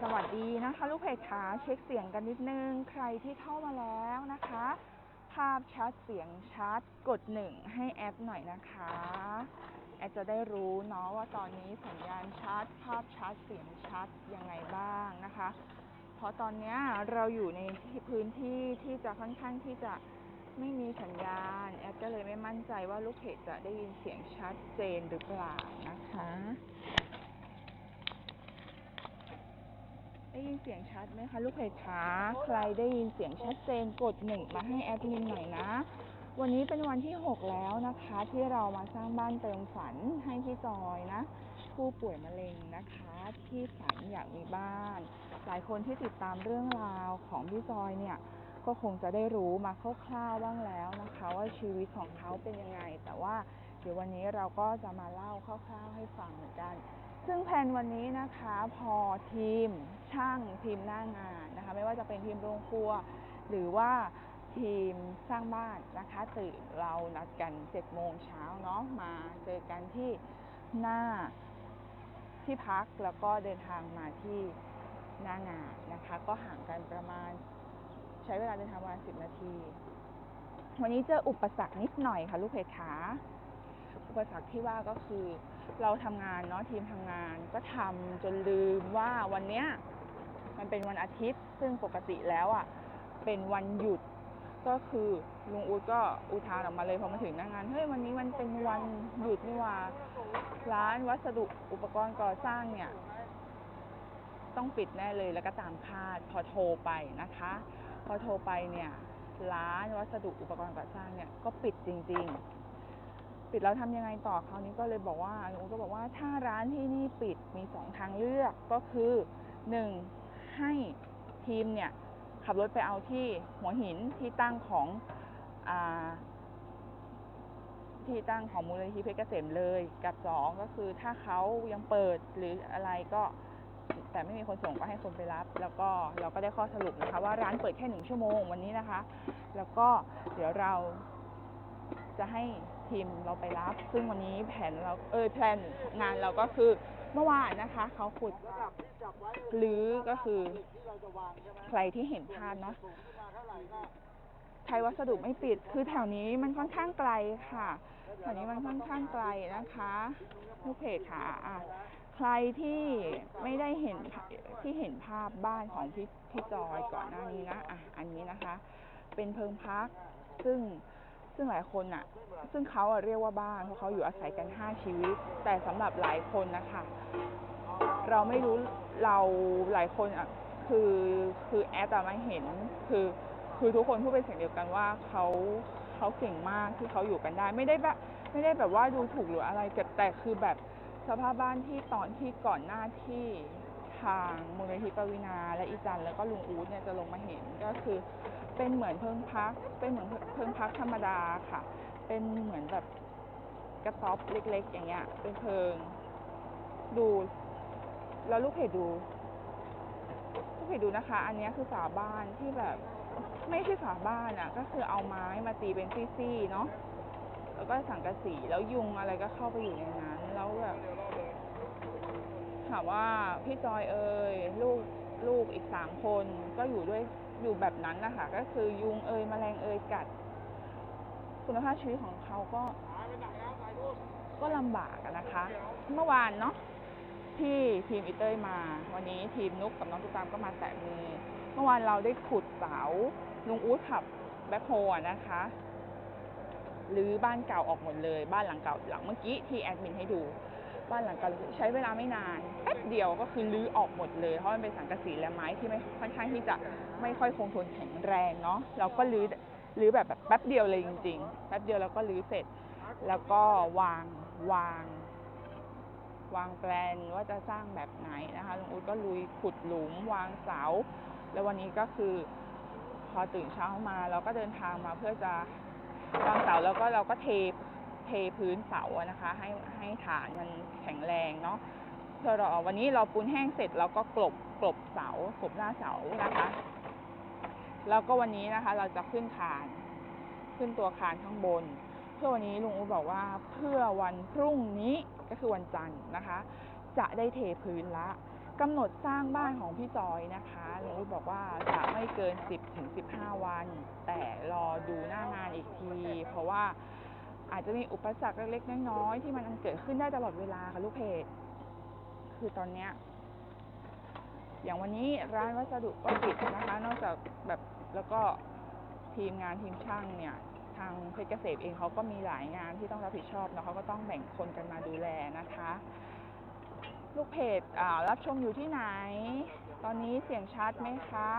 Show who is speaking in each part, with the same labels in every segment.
Speaker 1: สวัสดีนะคะ ลูกเพจขาเช็คเสียงกันนิดนึง ใครที่เข้ามาแล้วนะคะ ภาพชัดเสียงชัดกดหนึ่งให้แอปหน่อยนะคะ แอปจะได้รู้เนาะว่าตอนนี้สัญญาณชัด ภาพชัดเสียงชัดยังไงบ้างนะคะ เพราะตอนนี้เราอยู่ในพื้นที่ที่จะค่อนข้างที่จะไม่มีสัญญาณ แอปก็เลยไม่มั่นใจว่าลูกเพจจะได้ยินเสียงชัดเจนหรือเปล่านะคะ ได้ยินเสียงชัดไหมคะลูกเพจขาใครได้ยินเสียงชัดเจนกดหนึ่งมาให้แอดมินหน่อยนะ วันนี้เป็นวันที่ 6 แล้วนะคะ ที่เรามาสร้างบ้านเติมฝันให้พี่จอยนะ ผู้ป่วยมะเร็งนะคะที่ฝันอยากมีบ้าน หลายคนที่ติดตามเรื่องราวของพี่จอยเนี่ยก็คงจะได้รู้มาคร่าวๆบ้างแล้วนะคะ ว่าชีวิตของเขาเป็นยังไง แต่ว่าเดี๋ยววันนี้เราก็จะมาเล่าคร่าวๆให้ฟังเหมือนกัน ซึ่งแผนวันนี้นะคะพอทีมช่างทีมหน้างานนะคะ ไม่ว่าจะเป็นทีมโรงครัว หรือว่าทีมสร้างบ้านนะคะตื่นเรานัดกัน7โมงเช้าเนาะมาเจอกันที่หน้าที่พักแล้วก็เดินทางมาที่หน้างานนะคะ ก็ห่างกันประมาณใช้เวลาเดินทางประมาณ10นาที วันนี้เจออุปสรรคนิดหน่อยค่ะ ลูกเพจขาอุปสรรคที่ว่าก็คือ เราทำงานเนาะทีมทำงานก็ทำจนลืมว่าวันเนี้ยมันเป็นวันอาทิตย์ ซึ่งปกติแล้วอะ เป็นวันหยุดก็คือลุงอูดก็อุทานออกมาเลยพอมาถึงหน้างานเฮ้ยวันนี้มันเป็นวันหยุดนี่ว่า ร้านวัสดุอุปกรณ์ก่อสร้างเนี่ย ต้องปิดแน่เลยแล้วก็ตามคาดพอโทรไปนะคะ พอโทรไปเนี่ย ร้านวัสดุอุปกรณ์ก่อสร้างเนี่ยก็ปิดจริง ๆ ปิดแล้วทำยังไงต่อคราวนี้ก็เลยบอกว่าลุงก็บอกว่าถ้าร้านที่นี่ปิดมีสองทางเลือกก็คือหนึ่งให้ทีมเนี่ยขับรถไปเอาที่หัวหินที่ตั้งของอที่ตั้งของมูลนิธิเพชรเกษมเลยกับสองก็คือถ้าเขายังเปิดหรืออะไรก็แต่ไม่มีคนส่งก็ให้คนไปรับ แล้วก็เราก็ได้ข้อสรุปนะคะว่าร้านเปิดแค่หนึ่งชั่วโมงวันนี้นะคะ แล้วก็เดี๋ยวเราจะให้ ทีมเราไปรับ ซึ่งวันนี้แผนเราเออแผนงานเราก็คือเมื่อวานนะคะ เขาขุดหรือก็คือใครที่เห็นภาพเนาะไทยวัสดุไม่ปิด คือแถวนี้มันค่อนข้างไกลค่ะแถวนี้มันค่อนข้างไกลนะคะลูกเพจค่ะอะ ใครที่ไม่ได้เห็นที่เห็นภาพบ้านของพี่พี่จอยก่อนหน้านี้นะอะอันนี้นะคะ เป็นเพิงพักซึ่ง ซึ่งหลายคนอะ ซึ่งเขาเรียกว่าบ้านเพราะเขาอยู่อาศัยกัน 5 ชีวิต แต่สำหรับหลายคนนะคะ เราไม่รู้เราหลายคนอะคือคือแอดอะไม่เห็นคือคือทุกคนพูดเป็นเสียงเดียวกันว่าเขาเขาเก่งมากที่เขาอยู่กันได้ ไม่ได้แบบไม่ได้แบบว่าดูถูกหรืออะไรแต่แต่คือแบบสภาพบ้านที่ตอนที่ก่อนหน้าที่ ทางมูลนิธิปวีนา และอีจันแล้วก็ลุงอู๊ดเนี่ยจะลงมาเห็นก็คือเป็นเหมือนเพิงพัก เป็นเหมือนเพิงพักธรรมดาค่ะ เป็นเหมือนแบบกระต๊อบเล็ก ๆ อย่างเงี้ย เป็นเพิง ดู แล้วลูกเพจดูลูกเพจดูนะคะ อันนี้คือฝาบ้านที่แบบไม่ใช่ฝาบ้านอะ่ะ ก็คือเอาไม้มาตีเป็นซี่ๆเนาะแล้วก็สังกะสีแล้วยุงอะไรก็เข้าไปอยู่ในนั้น แล้วแบบ ถามว่าพี่จอยเอ่ยลูกลูกอีกสามคนก็อยู่ด้วยอยู่แบบนั้นนะคะก็คือยุงเอ่ยแมลงเอ่ยกัด คุณภาพชีวิตของเขาก็ ก็ลำบากนะคะ เมื่อวานเนาะที่ทีมอีเต้ยมา วันนี้ทีมนุกกับน้องตุ๊กตามก็มาแตะมือ เมื่อวานเราได้ขุดเสาลุงอู๊ดขับแบ็คโฮนะคะหรือบ้านเก่าออกหมดเลย บ้านหลังเก่าหลังเมื่อกี้ที่แอดมินให้ดู บ้านหลังเก่าใช้เวลาไม่นานแป๊บเดียวก็คือรื้อออกหมดเลยเพราะมันเป็นสังกะสีและไม้ที่ไม่ค่อนข้างที่จะไม่ค่อยคงทนแข็งแรงเนาะเราก็รื้อรื้อแบบแบบแป๊บเดียวเลยจริง ๆ แป๊บเดียวแล้วก็รื้อเสร็จ แล้วก็วางวาง วางแปลนว่าจะสร้างแบบไหนนะคะลุงอุ๊ดก็ลุยขุดหลุมวางเสา แล้ววันนี้ก็คือ พอตื่นเช้ามาเราก็เดินทางมาเพื่อจะวางเสาแล้วก็เราก็เท เทพื้นเสาอะนะคะ ให้ให้ฐานมันแข็งแรงเนาะเพื่อเราวันนี้เราปูนแห้งเสร็จเราก็กลบกลบเสากลบหน้าเสานะคะ แล้วก็วันนี้นะคะ เราจะขึ้นคาน ขึ้นตัวคานข้างบน เพื่อวันนี้ลุงอูบอกว่าเพื่อวันพรุ่งนี้ก็คือวันจันทร์นะคะ จะได้เทพื้นละกำหนดสร้างบ้านของพี่จอยนะคะลุงอุ๊ดบอกว่าจะไม่เกิน 10ถึง15 วัน แต่รอดูหน้างานอีกที เพราะว่า อาจจะมีอุปสรรคเล็กๆน้อยๆที่มันเกิดขึ้นได้ตลอดเวลาค่ะลูกเพจ คือตอนเนี้ยอย่างวันนี้ร้านวัสดุก็ปิดนะคะ นอกจากแบบแล้วก็ทีมงานทีมช่างเนี่ย ทางเพชรเกษมเองเขาก็มีหลายงานที่ต้องรับผิดชอบแล้วเขาก็ต้องแบ่งคนกันมาดูแลนะคะ ลูกเพจอ่ารับชมอยู่ที่ไหน ตอนนี้เสียงชัดไหมคะ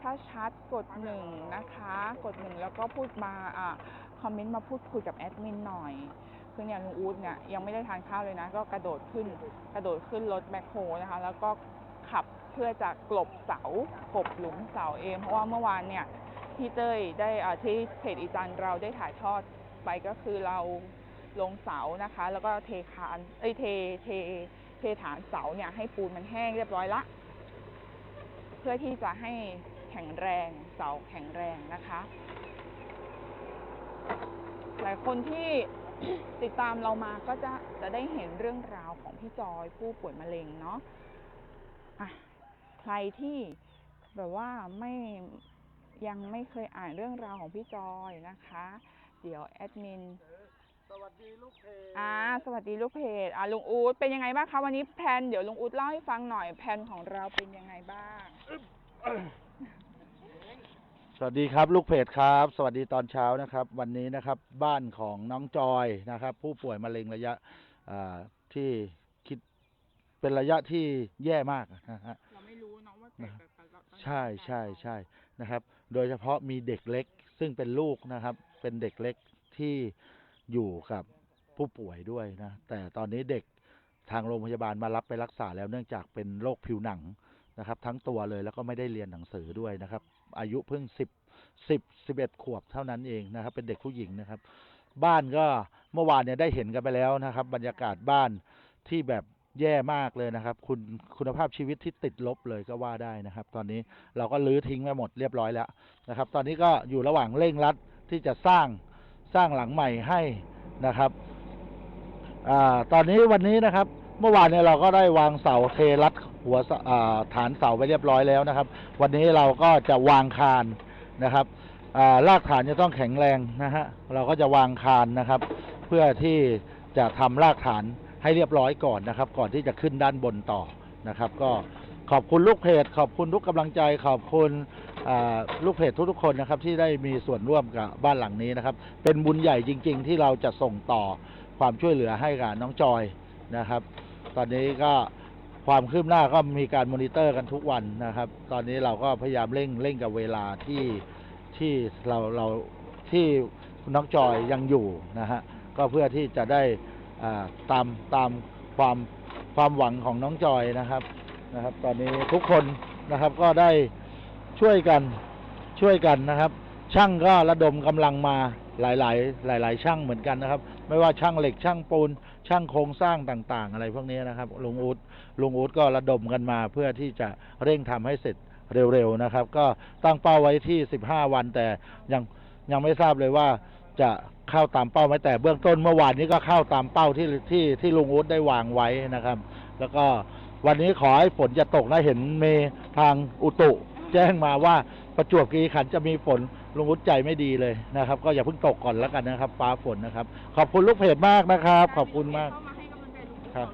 Speaker 1: ถ้าชัดกดหนึ่งนะคะ กดหนึ่งแล้วก็พูดมาอ่า คอมเมนต์มาพูดคุยกับแอดมินหน่อยคือเนี่ยลุงอู๊ดเนี่ยยังไม่ได้ทานข้าวเลยนะ ก็กระโดดขึ้น กระโดดขึ้นรถแมคโครนะคะ แล้วก็ขับเพื่อจะกลบเสากลบหลุมเสาเอง เพราะว่าเมื่อวานเนี่ยพี่เต้ยได้ที่เพจอีจันเราได้ถ่ายทอดไปก็คือเราลงเสานะคะ แล้วก็เทคานเอ้ยเทเทเทฐานเสาเนี่ยให้ปูนมันแห้งเรียบร้อยละ เพื่อที่จะให้แข็งแรงเสาแข็งแรงนะคะ หลายคนที่ติดตามเรามาก็จะจะได้เห็นเรื่องราวของพี่จอยผู้ป่วยมะเร็งเนาะอะใครที่แบบว่าไม่ยังไม่เคยอ่านเรื่องราวของพี่จอยนะคะ เดี๋ยวแอดมิน
Speaker 2: สวัสดีลูกเพจ
Speaker 1: อ่าสวัสดีลูกเพจอ่าลุงอู๊ดเป็นยังไงบ้างคะวันนี้แพลนเดี๋ยวลุงอู๊ดเล่าให้ฟังหน่อยแพลนของเราเป็นยังไงบ้าง
Speaker 2: สวัสดีครับ ลูกเพจครับ สวัสดีตอนเช้านะครับ วันนี้นะครับ บ้านของน้องจอยนะครับ ผู้ป่วยมะเร็งระยะอ่าที่คิดเป็นระยะที่แย่มากนะฮะ
Speaker 1: เราไม่รู้เนาะว่า
Speaker 2: นะใช่ใช่ใช่นะครับ โดยเฉพาะมีเด็กเล็ก ซึ่งเป็นลูกนะครับ เป็นเด็กเล็กที่อยู่กับผู้ป่วยด้วยนะ แต่ตอนนี้เด็กทางโรงพยาบาลมารับไปรักษาแล้วเนื่องจากเป็นโรคผิวหนังนะครับ ทั้งตัวเลยแล้วก็ไม่ได้เรียนหนังสือด้วยนะครับ อายุเพิ่งสิบสิบสิบเอ็ดขวบเท่านั้นเองนะครับ เป็นเด็กผู้หญิงนะครับ บ้านก็เมื่อวานเนี่ยได้เห็นกันไปแล้วนะครับ บรรยากาศบ้านที่แบบแย่มากเลยนะครับ คุณคุณภาพชีวิตที่ติดลบเลยก็ว่าได้นะครับ ตอนนี้เราก็ลื้อทิ้งไปหมดเรียบร้อยแล้วนะครับ ตอนนี้ก็อยู่ระหว่างเร่งรัดที่จะสร้างสร้างหลังใหม่ให้นะครับอ่าตอนนี้วันนี้นะครับ เมื่อวานเนี่ยเราก็ได้วางเสาเทรัด หัวฐานเสาไปเรียบร้อยแล้วนะครับ วันนี้เราก็จะวางคานนะครับอ่ารากฐานจะต้องแข็งแรงนะฮะเราก็จะวางคานนะครับ เพื่อที่จะทำรากฐานให้เรียบร้อยก่อนนะครับ ก่อนที่จะขึ้นด้านบนต่อนะครับ ก็ขอบคุณลูกเพจ ขอบคุณทุกกำลังใจ ขอบคุณลูกเพจทุกๆคนนะครับ ที่ได้มีส่วนร่วมกับบ้านหลังนี้นะครับ เป็นบุญใหญ่จริง ๆ ที่เราจะส่งต่อความช่วยเหลือให้กับน้องจอยนะครับ ตอนนี้ก็ ความคืบหน้าก็มีการมอนิเตอร์กันทุกวันนะครับ ตอนนี้เราก็พยายามเร่งเร่งกับเวลาที่ที่เราเราที่น้องจอยยังอยู่นะฮะก็เพื่อที่จะได้อ่าตามตามความความหวังของน้องจอยนะครับนะครับ ตอนนี้ทุกคนนะครับก็ได้ช่วยกันช่วยกันนะครับ ช่างก็ระดมกำลังมาหลายๆหลายๆช่างเหมือนกันนะครับ ไม่ว่าช่างเหล็กช่างปูนช่างโครงสร้างต่าง ๆ อะไรพวกนี้นะครับลุงอู๊ด ลุงอู๊ดก็ระดมกันมา เพื่อที่จะเร่งทำให้เสร็จเร็วๆนะครับ ก็ตั้งเป้าไว้ที่ 15 วันแต่ยังยังไม่ทราบเลยว่าจะเข้าตามเป้าไหมแต่เบื้องต้นเมื่อวานนี้ก็เข้าตามเป้าที่ที่ที่ลุงอู๊ดได้วางไว้นะครับ แล้วก็วันนี้ขอให้ฝนจะตกนะเห็นเมทางอุตุ แจ้งมาว่าประจวบคีรีขันธ์จะมีฝนลุงอุ๊ดใจไม่ดีเลยนะครับ ก็อย่าเพิ่งตกก่อนแล้วกันนะครับ ฟ้าฝนนะครับ ขอบคุณลูกเพจมากนะครับ ขอบคุณมาก
Speaker 1: เข้ามาให้กำลังใจลุง
Speaker 2: ครับ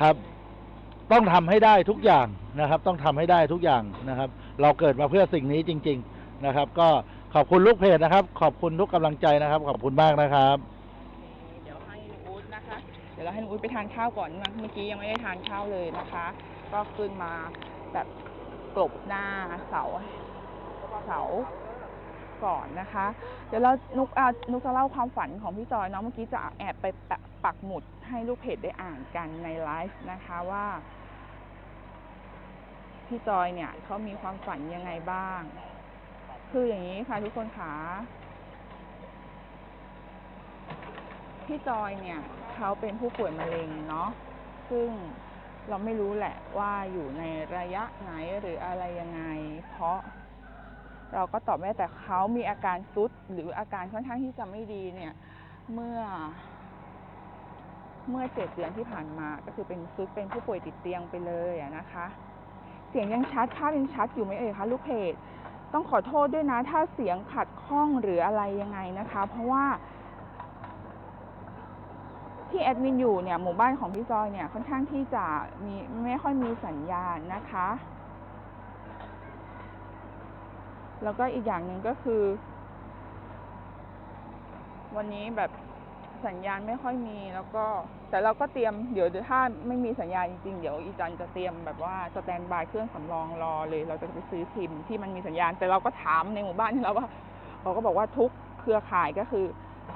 Speaker 1: ค
Speaker 2: รับ ต้องทำให้ได้ทุกอย่างนะครับ ต้องทำให้ได้ทุกอย่างนะครับ เราเกิดมาเพื่อสิ่งนี้จริง ๆนะครับ ก็ขอบคุณลูกเพจนะครับ ขอบคุณทุกกำลังใจนะครับ ขอบคุณมากนะครับ
Speaker 1: เดี๋ยวให้ลุงอู๊ดนะคะ เดี๋ยวเราให้ลุงอู๊ดไปทานข้าวก่อนนะเมื่อกี้ยังไม่ได้ทานข้าวเลยนะคะ ก็ขึ้นมาแบบกลบหน้าเสาเสา ก่อนนะคะ เดี๋ยวเรานุกนุกจะเล่าความฝันของพี่จอยเนาะเมื่อกี้จะแอบไปปักหมุดให้ลูกเพจได้อ่านกันในไลฟ์นะคะว่าพี่จอยเนี่ยเขามีความฝันยังไงบ้าง คืออย่างนี้ค่ะทุกคนคะพี่จอยเนี่ยเขาเป็นผู้ป่วยมะเร็งเนาะซึ่งเราไม่รู้แหละว่าอยู่ในระยะไหนหรืออะไรยังไง เพราะ เราก็ตอบไม่ได้แต่เขามีอาการซุดหรืออาการค่อนข้างที่จะไม่ดีเนี่ย เมื่อ เมื่อเจ็ดเดือนที่ผ่านมาก็คือเป็นซุดเป็นผู้ป่วยติดเตียงไปเลยนะคะ เสียงยังชัดภาพยังชัดอยู่ไหมเอ่ยคะลูกเพจต้องขอโทษด้วยนะ ถ้าเสียงขัดข้องหรืออะไรยังไงนะคะ เพราะว่า ที่แอดมินอยู่เนี่ยหมู่บ้านของพี่จอยเนี่ยค่อนข้างที่จะมีไม่ค่อยมีสัญญาณนะคะ แล้วก็อีกอย่างหนึ่งก็คือ วันนี้แบบสัญญาณไม่ค่อยมี แล้วก็ แต่เราก็เตรียมเดี๋ยวถ้าไม่มีสัญญาณจริงๆเดี๋ยวอีจันจะเตรียมแบบว่าสแตนบายเครื่องสำรองรอเลย เราจะไปซื้อซิมที่มันมีสัญญาณ แต่เราก็ถามในหมู่บ้านที่เราว่าเขาก็บอกว่าทุกเครือข่ายก็คือ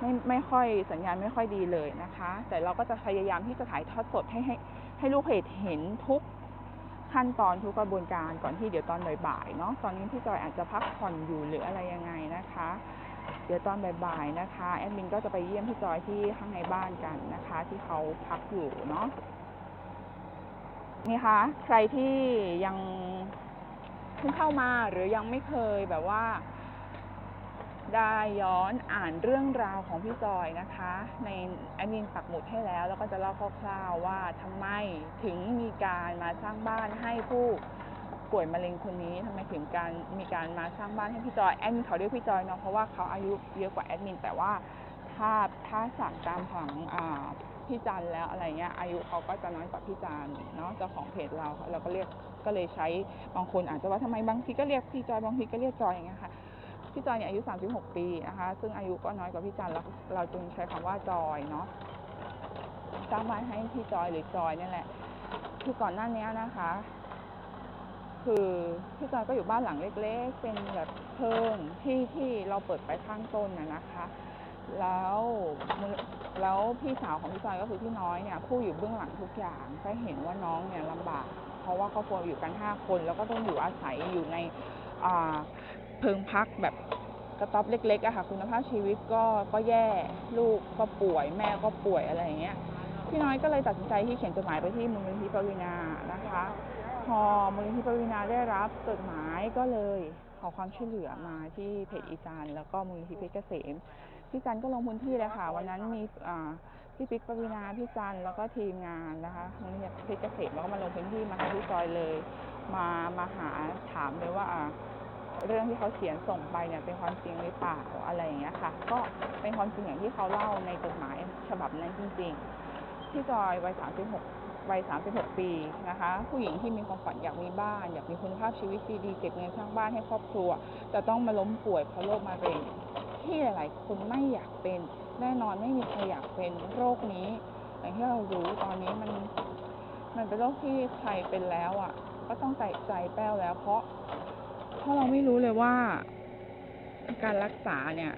Speaker 1: ไม่ไม่ค่อยสัญญาณไม่ค่อยดีเลยนะคะ แต่เราก็จะพยายามที่จะถ่ายทอดสดให้ให้ให้ลูกเพจเห็นทุก ขั้นตอนทุกกระบวนการก่อนที่เดี๋ยวตอนบ่ายๆเนาะตอนนี้พี่จอยอาจจะพักผ่อนอยู่หรืออะไรยังไงนะคะ เดี๋ยวตอนบ่ายๆนะคะแอดมินก็จะไปเยี่ยมพี่จอยที่ข้างในบ้านกันนะคะ ที่เขาพักอยู่เนาะนี่คะใครที่ยังเพิ่งเข้ามาหรือยังไม่เคยแบบว่า ได้ย้อนอ่านเรื่องราวของพี่จอยนะคะ ในแอดมินปักหมุดให้แล้ว แล้วก็จะเล่าคร่าวๆว่าทำไมถึงมีการมาสร้างบ้านให้ผู้ป่วยมะเร็งคนนี้ทำไมถึงการมีการมาสร้างบ้านให้พี่จอยแอดมินเขาเรียกพี่จอยเนาะเพราะว่าเขาอายุเยอะกว่าแอดมินแต่ว่าถ้าถ้าสั่งตามของอ่าพี่จันแล้วอะไรเงี้ยอายุเขาก็จะน้อยกว่าพี่จันเนาะเจ้าของเพจเราเราก็เรียกก็เลยใช้บางคนอาจจะว่าทำไมบางทีก็เรียกพี่จอยบางทีก็เรียกจอยอย่างเงี้ยค่ะ พี่จอยเนี่ยอายุ 36 ปีนะคะ ซึ่งอายุก็น้อยกว่าพี่จันแล้วเราจึงใช้คำว่าจอยเนาะสร้างบ้านให้พี่จอยหรือจอยนี่แหละ คือก่อนหน้านี้นะคะ คือพี่จอยก็อยู่บ้านหลังเล็ก ๆ เป็นแบบเพิงที่ที่เราเปิดไปข้างต้นนะนะคะ แล้วแล้วพี่สาวของพี่จอยก็คือพี่น้อยเนี่ยผู้อยู่เบื้องหลังทุกอย่างก็เห็นว่าน้องเนี่ยลำบาก เพราะว่าครอบครัวอยู่กันห้าคน แล้วก็ต้องอยู่อาศัยอยู่ในอ่า เพิงพักแบบกระต๊อบเล็กๆอะค่ะ คุณภาพชีวิตก็ก็แย่ลูกก็ป่วยแม่ก็ป่วยอะไรอย่างเงี้ยพี่น้อยก็เลยตัดสินใจที่เขียนจดหมายไปที่มูลนิธิปวีนานะคะ พอมูลนิธิปวีนาได้รับจดหมายก็เลยขอความช่วยเหลือมาที่เพจอีจันแล้วก็มูลนิธิเพชรเกษมพี่จันก็ลงพื้นที่เลยค่ะ วันนั้นมีอ่าพี่ปิ๊กปวีนาพี่จันแล้วก็ทีมงานนะคะมูลนิธิเพชรเกษมแล้วก็มาลงพื้นที่มาหาที่ซอยเลย มามาหาถามเลยว่าอ่า เรื่องที่เขาเขียนส่งไปเนี่ยเป็นความจริงหรือเปล่าอะไรอย่างเงี้ยค่ะ ก็เป็นความจริงอย่างที่เขาเล่าในจดหมายฉบับนั้นจริงๆพี่จอยวัย36วัย 36 ปีนะคะ ผู้หญิงที่มีความฝันอยากมีบ้าน อยากมีคุณภาพชีวิตดีๆเก็บเงินสร้างบ้านให้ครอบครัวแต่ต้องมาล้มป่วยเพราะโรคมะเร็งที่หลายๆคนไม่อยากเป็น แน่นอนไม่มีใครอยากเป็นโรคนี้อย่างที่เรารู้ตอนนี้มันมันเป็นโรคที่ใครเป็นแล้วอะ ก็ต้องใจใจแป้วแล้ว เพราะ เพราะเราไม่รู้เลยว่าการรักษาเนี่ย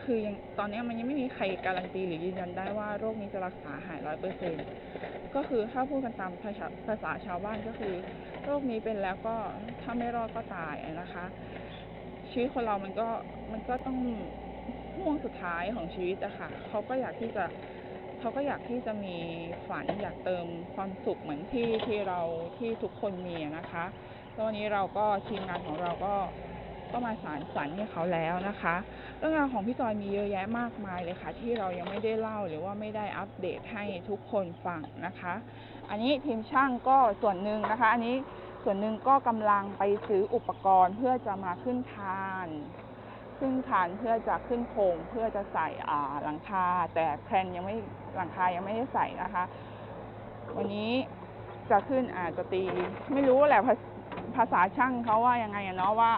Speaker 1: คือยังตอนนี้มันยังไม่มีใครการันตีหรือยืนยันได้ว่าโรคนี้จะรักษาหายร้อยเปอร์เซ็นก็คือถ้าพูดกันตามภาษาภาษาชาวบ้านก็คือ โรคนี้เป็นแล้วก็ถ้าไม่รอดก็ตายนะคะ ชีวิตคนเรามันก็มันก็ต้องห่วงสุดท้ายของชีวิตอะค่ะเขาก็อยากที่จะเขาก็อยากที่จะมีฝันอยากเติมความสุขเหมือนที่ที่เราที่ทุกคนมีนะคะ แล้ววันนี้เราก็ทีมงานของเราก็ก็มาสารฝันให้เขาแล้วนะคะ เรื่องราวของพี่จอยมีเยอะแยะมากมายเลยค่ะ ที่เรายังไม่ได้เล่าหรือว่าไม่ได้อัปเดตให้ทุกคนฟังนะคะ อันนี้ทีมช่างก็ส่วนหนึ่งนะคะ อันนี้ส่วนหนึ่งก็กำลังไปซื้ออุปกรณ์เพื่อจะมาขึ้นคานขึ้นคานเพื่อจะขึ้นโครงเพื่อจะใส่อ่าหลังคา แต่แพลนยังไม่หลังคายังไม่ได้ใส่นะคะ วันนี้จะขึ้นอาจจะตีไม่รู้แหละ ภาษาช่างเขาว่ายังไงอะเนาะว่า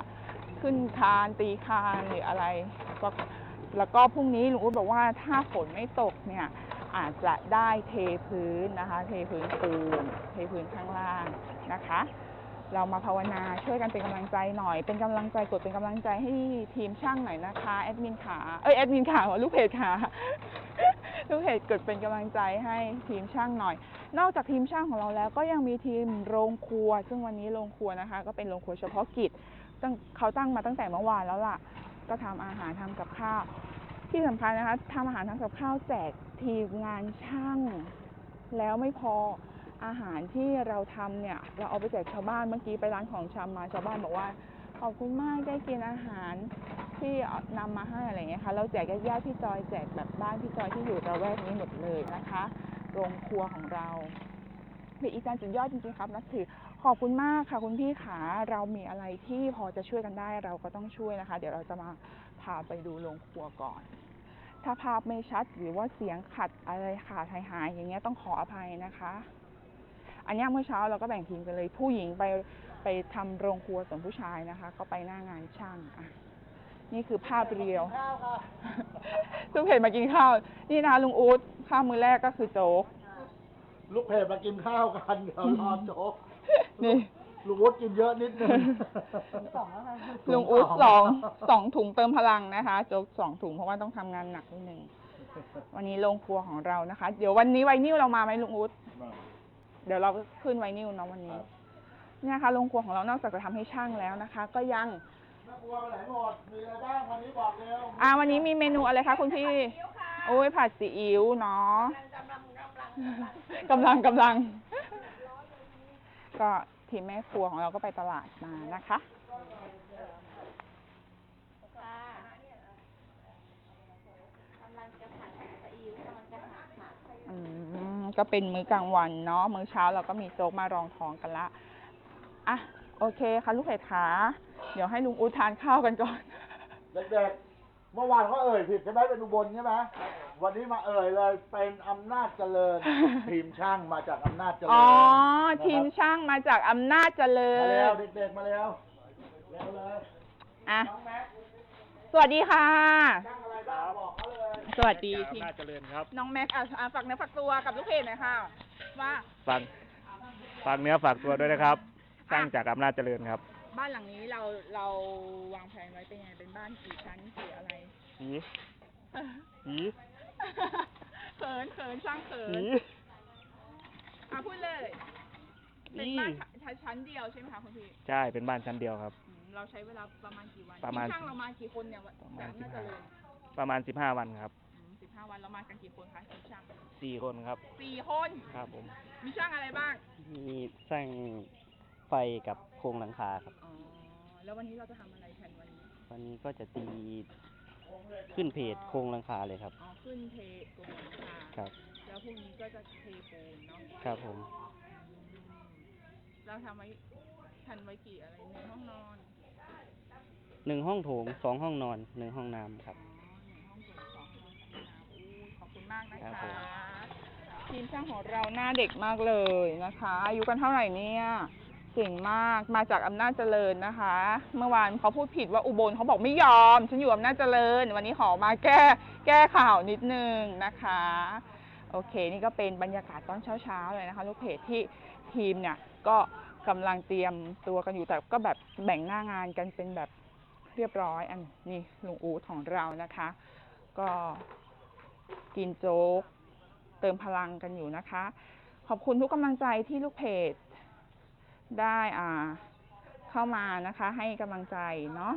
Speaker 1: ขึ้นคานตีคานหรืออะไรก็แล้วก็พรุ่งนี้ลุงอุ๊ดบอกว่าถ้าฝนไม่ตกเนี่ยอาจจะได้เทพื้นนะคะ เทพื้นปูนเทพื้นข้างล่างนะคะ เรามาภาวนาช่วยกันเป็นกำลังใจหน่อย เป็นกำลังใจกดเป็นกำลังใจให้ทีมช่างหน่อยนะคะแอดมินขาเอ้ยแอดมินขาลูกเพจขาลูกเพจกดเป็นกำลังใจให้ทีมช่างหน่อย นอกจากทีมช่างของเราแล้วก็ยังมีทีมโรงครัว ซึ่งวันนี้โรงครัวนะคะ ก็เป็นโรงครัวเฉพาะกิจตั้งเขาตั้งมาตั้งแต่เมื่อวานแล้วล่ะ ก็ทำอาหารทำกับข้าว ที่สำคัญนะคะทำอาหารทำกับข้าวแจกทีมงานช่าง แล้วไม่พอ อาหารที่เราทำเนี่ย เราเอาไปแจกชาวบ้านเมื่อกี้ไปร้านของชำมาชาวบ้านบอกว่าขอบคุณมากได้กินอาหารที่เอานำมาให้อะไรเงี้ยค่ะเราแจกญาติๆพี่จอยแจกแบบบ้านพี่จอยที่อยู่ระแวกนี้หมดเลยนะคะ โรงครัวของเราเพจอีจันสุดยอดจริงๆครับนับถือขอบคุณมากค่ะคุณพี่ขาเรามีอะไรที่พอจะช่วยกันได้เราก็ต้องช่วยนะคะ เดี๋ยวเราจะมาพาไปดูโรงครัวก่อน ถ้าภาพไม่ชัดหรือว่าเสียงขัดอะไรขาดหายหายๆอย่างเงี้ยต้องขออภัยนะคะ อันเนี้ยเมื่อเช้าเราก็แบ่งทีมกันเลย ผู้หญิงไปไปทำโรงครัวส่วนผู้ชายนะคะ ก็ไปหน้างานช่างอะนี่คือภาพเรียวทุกเพจมากินข้าว นี่นะคะลุงอู๊ดข้าวมือแรกก็คือโจ๊ก
Speaker 2: ลูกเพจมากินข้าวกันเดี๋ยวรอโจ๊ก
Speaker 1: นี่
Speaker 2: ลูกวุฒกินเยอะนิดนึง
Speaker 1: ลุงอู๊ดสองสองถุงเติมพลังนะคะ โจ๊กสองถุงเพราะว่าต้องทำงานหนักนิดนึงวันนี้โรงครัวของเรานะคะ เดี๋ยววันนี้ไวนิวเรามาไหมลุงอู๊ด เดี๋ยวเราขึ้นไวนิวเนาะวันนี้ เนี่ยค่ะโรงครัวของเรานอกจากจะทำให้ช่างแล้วนะคะ ก็ยัง
Speaker 2: แม่ครัวไปไหนหมด มีอะไรบ้างวันนี้บอกเร็ว
Speaker 1: อ่าวันนี้มีเมนูอะไรคะคุณพี่โอ้ยผัดซีอิ๊วเนาะกำลังกำลัง ก็ทีมแม่ครัวของเราก็ไปตลาดมานะคะ อืม ก็เป็นมื้อกลางวันเนาะมื้อเช้าเราก็มีโจ๊กมารองท้องกันละอะโอเคค่ะลูกเพจขาเดี๋ยวให้ลุงอูทานข้าวกันก่อน
Speaker 2: เด็กๆ เมื่อวานเขาเอ่ยผิดใช่ไหมเป็นอุบลใช่ไหมวันนี้มาเอ่ยเลยเป็นอำนาจเจริญ ทีมช่างมาจากอำนาจเจริญ
Speaker 1: อ๋อ
Speaker 2: นะครับ
Speaker 1: ทีมช่างมาจากอำนาจเจริ
Speaker 2: มาแล้ว
Speaker 1: ญ
Speaker 2: เด็กๆมาแล้วเร็วเลย
Speaker 1: อะ
Speaker 2: น้องแม็กซ์
Speaker 1: สวัสดีค่ะ
Speaker 2: ช่างอะไรบ้างบอกเขาเลย
Speaker 1: สวัสดีทีม
Speaker 3: น่าเจริญครับ
Speaker 1: น้องแม็กอะอะฝากเนื้อฝากตัวกับลูกเพจหน่อยค่ะ ว่า
Speaker 3: ฝากฝากเนื้อฝากตัวด้วยนะครับ สร้างจากอำนาจเจริญครับ
Speaker 1: บ้านหลังนี้เราเราวางแผนไว้เป็นไงเป็นบ้านกี่ชั้นกี่อะไร
Speaker 3: หีหี
Speaker 1: เขินเขินสร้างเขิน
Speaker 3: หี
Speaker 1: อะพูดเลย เป็น
Speaker 3: อี
Speaker 1: บ้านชั้นชั้นเดียวใช่ไหมคะคุณพี่
Speaker 3: ใช่เป็นบ้านชั้นเดียวครับ
Speaker 1: อืมเราใช้เวลาประมาณกี่วัน
Speaker 3: ประมาณ
Speaker 1: ที่ช่างเรามากี่คนเนี่ย
Speaker 3: ประมาณ
Speaker 1: น่าจะเลย
Speaker 3: ประมาณสิบห้าวันครับ
Speaker 1: สิบห้าวันเรามากันกี่คนคะทีมช่าง
Speaker 3: สี่คนครับ
Speaker 1: สี่คน
Speaker 3: ครับผม
Speaker 1: มีช่างอะไรบ้าง
Speaker 4: มีสร้างไฟกับโครงหลังคาครับ
Speaker 1: อ๋อ แล้ววันนี้เราจะทำอะไรแทนวันนี้
Speaker 4: วันนี้ก็จะตีขึ้นเพจโครงหลังคาเลยครับ
Speaker 1: อ๋อ ขึ้นเทปูนค่ะ
Speaker 4: ครับ
Speaker 1: แล้วพรุ่งนี้ก็จะเทปูนเนาะ
Speaker 4: ครับผม
Speaker 1: เราทำไว้ทันไว้กี่อะไรในห้องนอน
Speaker 4: หนึ่งห้องโถงสองห้องนอนหนึ่งห้องน้ำครับ
Speaker 1: มากนะ
Speaker 4: ครั
Speaker 1: คะ
Speaker 4: บผม
Speaker 1: ทีมช่างของเราหน้าเด็กมากเลยนะคะ อายุกันเท่าไหร่เนี่ยเก่งมากมาจากอำนาจเจริญนะคะ เมื่อวานเขาพูดผิดว่าอุบลเขาบอกไม่ยอม ฉันอยู่อำนาจเจริญ วันนี้ขอมาแก้แก้ข่าวนิดนึงนะคะ โอเค นี่ก็เป็นบรรยากาศตอนเช้าๆเลยนะคะ ลูกเพจที่ทีมเนี่ยก็กำลังเตรียมตัวกันอยู่แต่ก็แบบแบ่งหน้างานกันเป็นแบบเรียบร้อย อันนี่ลุงอู๊ดของเรานะคะ ก็ กินโจ๊ก เติมพลังกันอยู่นะคะ ขอบคุณทุกกำลังใจที่ลูกเพจได้อ่าเข้ามานะคะ ให้กำลังใจเนาะ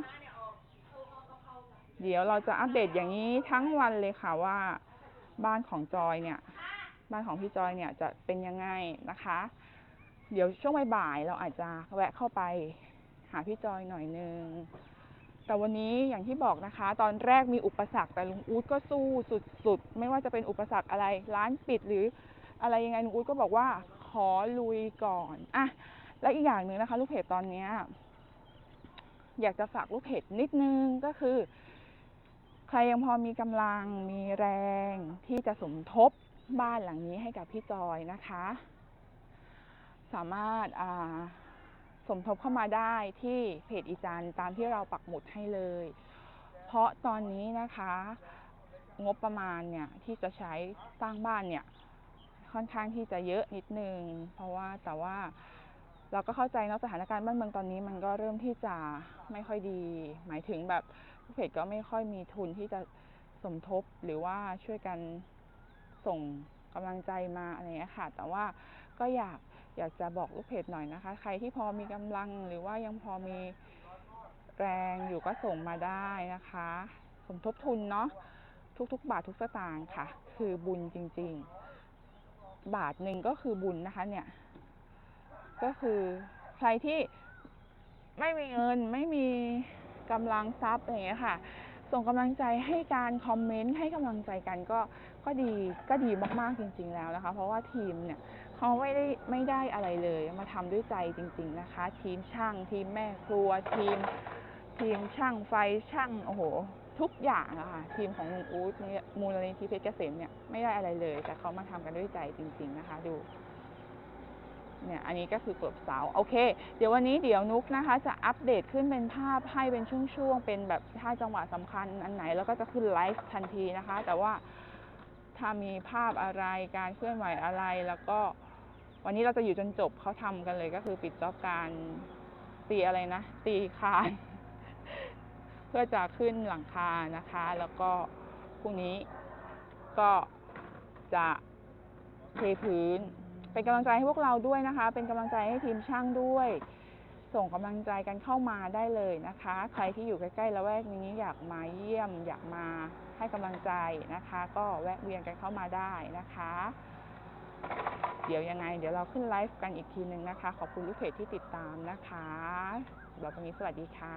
Speaker 1: เดี๋ยวเราจะอัปเดตอย่างนี้ทั้งวันเลยค่ะว่า บ้านของจอยเนี่ย บ้านของพี่จอยเนี่ยจะเป็นยังไงนะคะ เดี๋ยวช่วงบ่ายๆเราอาจจะแวะเข้าไปหาพี่จอยหน่อยนึง แต่วันนี้อย่างที่บอกนะคะ ตอนแรกมีอุปสรรคแต่ลุงอู๊ดก็สู้สุดๆ ไม่ว่าจะเป็นอุปสรรคอะไร ร้านปิดหรืออะไรยังไงลุงอู๊ดก็บอกว่าขอลุยก่อนอะและอีกอย่างหนึ่งนะคะ ลูกเพจตอนเนี้ยอยากจะฝากลูกเพจนิดนึงก็คือ ใครยังพอมีกำลังมีแรงที่จะสมทบบ้านหลังนี้ให้กับพี่จอยนะคะ สามารถอ่า สมทบเข้ามาได้ที่เพจอีจันตามที่เราปักหมุดให้เลย เพราะตอนนี้นะคะ งบประมาณเนี่ยที่จะใช้สร้างบ้านเนี่ยค่อนข้างที่จะเยอะนิดนึง เพราะว่าแต่ว่าเราก็เข้าใจเนาะสถานการณ์บ้านเมืองตอนนี้มันก็เริ่มที่จะไม่ค่อยดี หมายถึงแบบเพจก็ไม่ค่อยมีทุนที่จะสมทบหรือว่าช่วยกันส่งกำลังใจมาอะไรเงี้ยค่ะ แต่ว่าก็อยาก อยากจะบอกลูกเพจหน่อยนะคะ ใครที่พอมีกำลังหรือว่ายังพอมีแรงอยู่ก็ส่งมาได้นะคะ สมทบทุนเนาะทุกๆ บาททุกสตางค์ค่ะ คือบุญจริง ๆ บาทหนึ่งก็คือบุญนะคะเนี่ย ก็คือใครที่ไม่มีเงินไม่มีกำลังทรัพย์อย่างเงี้ยค่ะ ส่งกำลังใจให้การคอมเมนต์ให้กำลังใจกันก็ก็ดีก็ดีมากๆจริง ๆ แล้วนะคะ เพราะว่าทีมเนี่ย เขาไม่ได้ไม่ได้อะไรเลย มาทำด้วยใจจริง ๆนะคะ ทีมช่าง ทีมแม่ครัว ทีม ทีมช่างไฟช่างโอ้โห ทุกอย่างอะค่ะทีมของลุงอู๊ดเนี่ยมูลนิธิเพชรเกษมเนี่ยไม่ได้อะไรเลย แต่เขามาทำกันด้วยใจจริง ๆ นะคะ ดูเนี่ย อันนี้ก็คือกลบเสา โอเค เดี๋ยววันนี้เดี๋ยวนุกนะคะ จะอัปเดตขึ้นเป็นภาพให้เป็นช่วงๆ เป็นแบบถ้าจังหวะสำคัญอันไหน แล้วก็จะขึ้นไลฟ์ทันทีนะคะ แต่ว่าถ้ามีภาพอะไรการเคลื่อนไหวอะไรแล้วก็ วันนี้เราจะอยู่จนจบเขาทำกันเลยก็คือปิดจ็อบการตีอะไรนะ ตีคานเพื่อจะขึ้นหลังคานะคะ แล้วก็พรุ่งนี้ก็จะเทพื้น เป็นกำลังใจให้พวกเราด้วยนะคะ เป็นกำลังใจให้ทีมช่างด้วย ส่งกำลังใจกันเข้ามาได้เลยนะคะ ใครที่อยู่ใกล้ๆละแวกนี้อยากมาเยี่ยม อยากมาให้กำลังใจนะคะ ก็แวะเวียนกันเข้ามาได้นะคะ เดี๋ยวยังไง เดี๋ยวเราขึ้นไลฟ์กันอีกทีนึงนะคะ ขอบคุณลูกเพจที่ติดตามนะคะ เราตรงนี้สวัสดีค่ะ